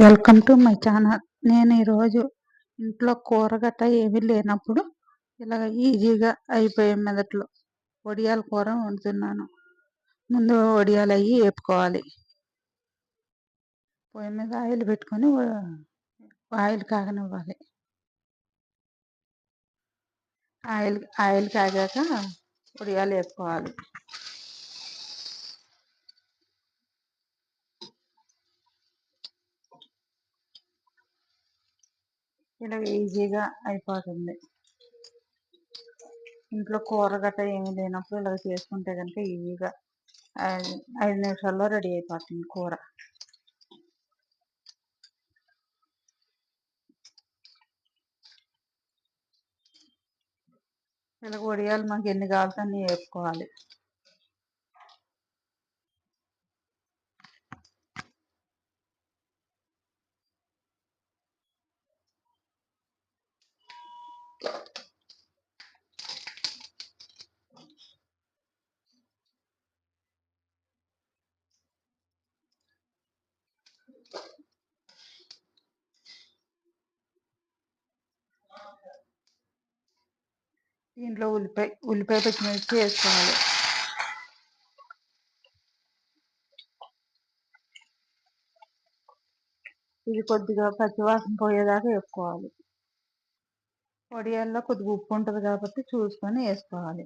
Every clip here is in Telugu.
వెల్కమ్ టు మై ఛానల్ నేను ఈరోజు ఇంట్లో కూరగట్ట ఏమీ లేనప్పుడు ఇలాగ ఈజీగా అయిపోయే మెదట్లో వడియాల కూర వండుతున్నాను. ముందు వడియాలు అయ్యి వేపుకోవాలి. పొయ్యి మీద ఆయిల్ పెట్టుకొని ఆయిల్ కాగనివ్వాలి. ఆయిల్ ఆయిల్ కాగాక వడియాలు వేసుకోవాలి ఇలా ఈజీగా అయిపోతుంది. ఇంట్లో కూర గట్ట ఏమి లేనప్పుడు ఇలా చేసుకుంటే కనుక ఈజీగా ఐదు నిమిషాల్లో రెడీ అయిపోతుంది కూర. ఇలా వడియాలు మనకి ఎన్ని కావాల్సి అన్ని వేసుకోవాలి. దీంట్లో ఉల్లిపాయ ఉల్లిపాయ పచ్చిమిర్చి వేసుకోవాలి ఇది కొద్దిగా పచ్చివాసన పోయేదాకా వేసుకోవాలి వడియాల్లో కొద్దిగా ఉప్పు ఉంటుంది కాబట్టి చూసుకొని వేసుకోవాలి.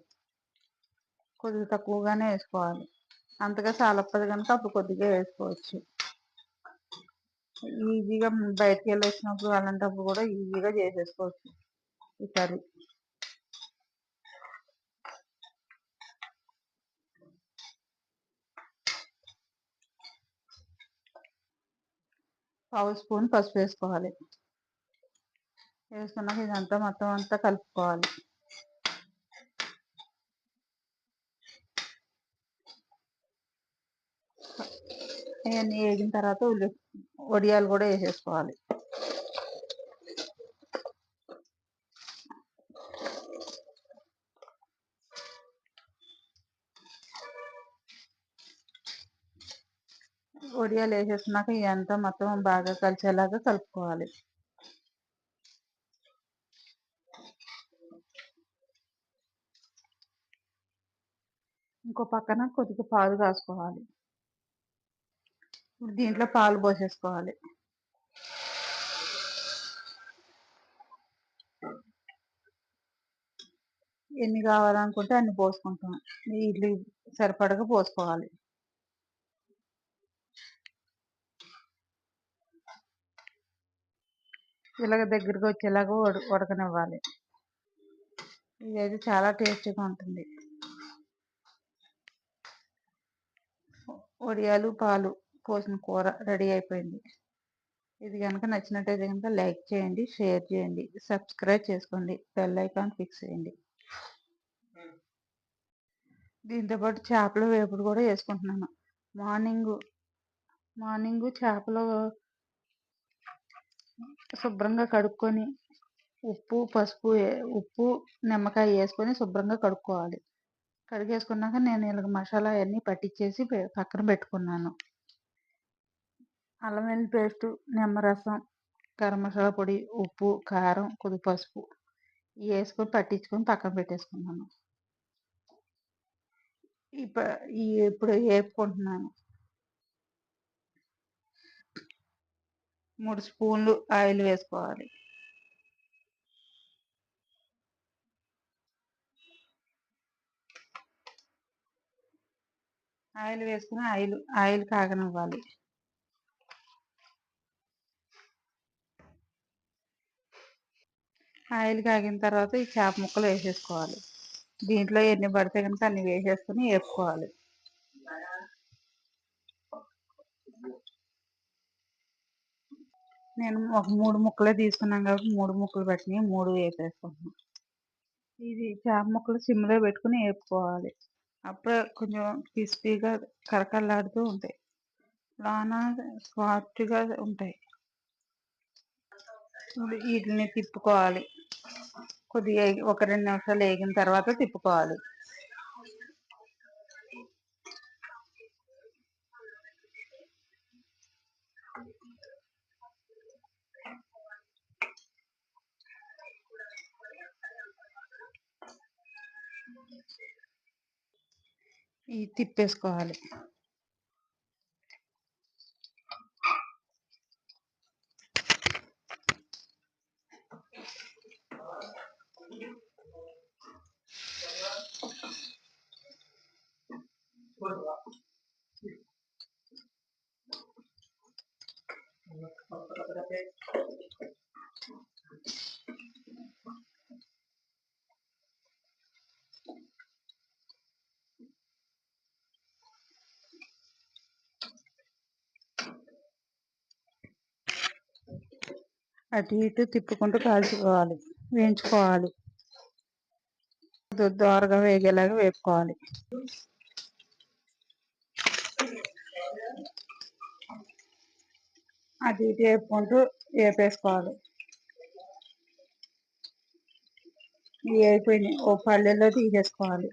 కొద్దిగా తక్కువగానే వేసుకోవాలి. అంతగా సాలప్పది కనుక అప్పుడు కొద్దిగా వేసుకోవచ్చు. ఈజీగా బయటకు వెళ్ళి వచ్చినప్పుడు అలాంటప్పుడు కూడా ఈజీగా చేసేసుకోవచ్చు ఈ కర్రీ. పావు స్పూన్ పసుపు వేసుకోవాలి. వేసుకున్నాక ఇదంతా మొత్తం అంతా కలుపుకోవాలి. ఇవన్నీ వేగిన తర్వాత ఉల్లి వడియాలు కూడా వేసేసుకోవాలి. వడియాలు వేసేసినాక ఇదంతా మొత్తం బాగా కలిసేలాగా కలుపుకోవాలి. ఇంకో పక్కన కొద్దిగా పాలు కాసుకోవాలి. ఇప్పుడు దీంట్లో పాలు పోసేసుకోవాలి. ఎన్ని కావాలనుకుంటే అన్ని పోసుకుంటాం. ఇడ్లీ సరిపడగా పోసుకోవాలి. ఇలాగ దగ్గరకు వచ్చేలాగా ఉడకనివ్వాలి ఇదైతే చాలా టేస్టీగా ఉంటుంది. వడియాలు పాలు పోసిన కూర రెడీ అయిపోయింది. ఇది కనుక నచ్చినట్టయితే కనుక లైక్ చేయండి షేర్ చేయండి సబ్స్క్రైబ్ చేసుకోండి బెల్ ఐకాన్ ఫిక్స్ చేయండి. దీంతో పాటు చేపల వేపుడు కూడా వేసుకుంటున్నాను. మార్నింగ్ మార్నింగ్ చేపలు శుభ్రంగా కడుక్కొని ఉప్పు పసుపు ఉప్పు నిమ్మకాయ వేసుకొని శుభ్రంగా కడుక్కోవాలి. కడిగేసుకున్నాక నేను ఇలాగ మసాలా అవన్నీ పట్టించేసి పక్కన పెట్టుకున్నాను. అల్లం వెల్లుల్లి పేస్టు నిమ్మరసం గరం మసాలా పొడి ఉప్పు కారం కొద్ది పసుపు వేసుకొని పట్టించుకొని పక్కన పెట్టేసుకున్నాను. ఇప్పుడు వేపుకుంటున్నాను మూడు స్పూన్లు ఆయిల్ వేసుకోవాలి. ఆయిల్ వేసుకుని ఆయిల్ ఆయిల్ కాగనివ్వాలి. ఆయిల్ కాగిన తర్వాత ఈ చేప ముక్కలు వేసేసుకోవాలి. దీంట్లో ఎన్ని పడితే కనుక అన్ని వేసేసుకుని వేపుకోవాలి. నేను ఒక మూడు ముక్కలే తీసుకున్నాను కాబట్టి మూడు ముక్కలు పెట్టినాయి మూడు వేపేసుకుంటున్నాను ఇది చేప ముక్కలు సిమ్లో పెట్టుకుని వేపుకోవాలి. అప్పుడే కొంచెం క్రిస్పీగా కరకరలాడుతూ ఉంటాయి. లానా సాఫ్ట్గా ఉంటాయి. వీటిని తిప్పుకోవాలి. కొద్దిగా ఒక రెండు నిమిషాలు వేగిన తర్వాత తిప్పుకోవాలి. ఈ తిప్పేసుకోవాలి అటు ఇటు తిప్పుకుంటూ కాల్చుకోవాలి వేయించుకోవాలి. దోరగా వేగేలాగా వేపుకోవాలి. అటు ఇటు వేపుకుంటూ వేపేసుకోవాలి. ఇవి అయిపోయినాయి. ఓ పల్లెల్లో తీసేసుకోవాలి.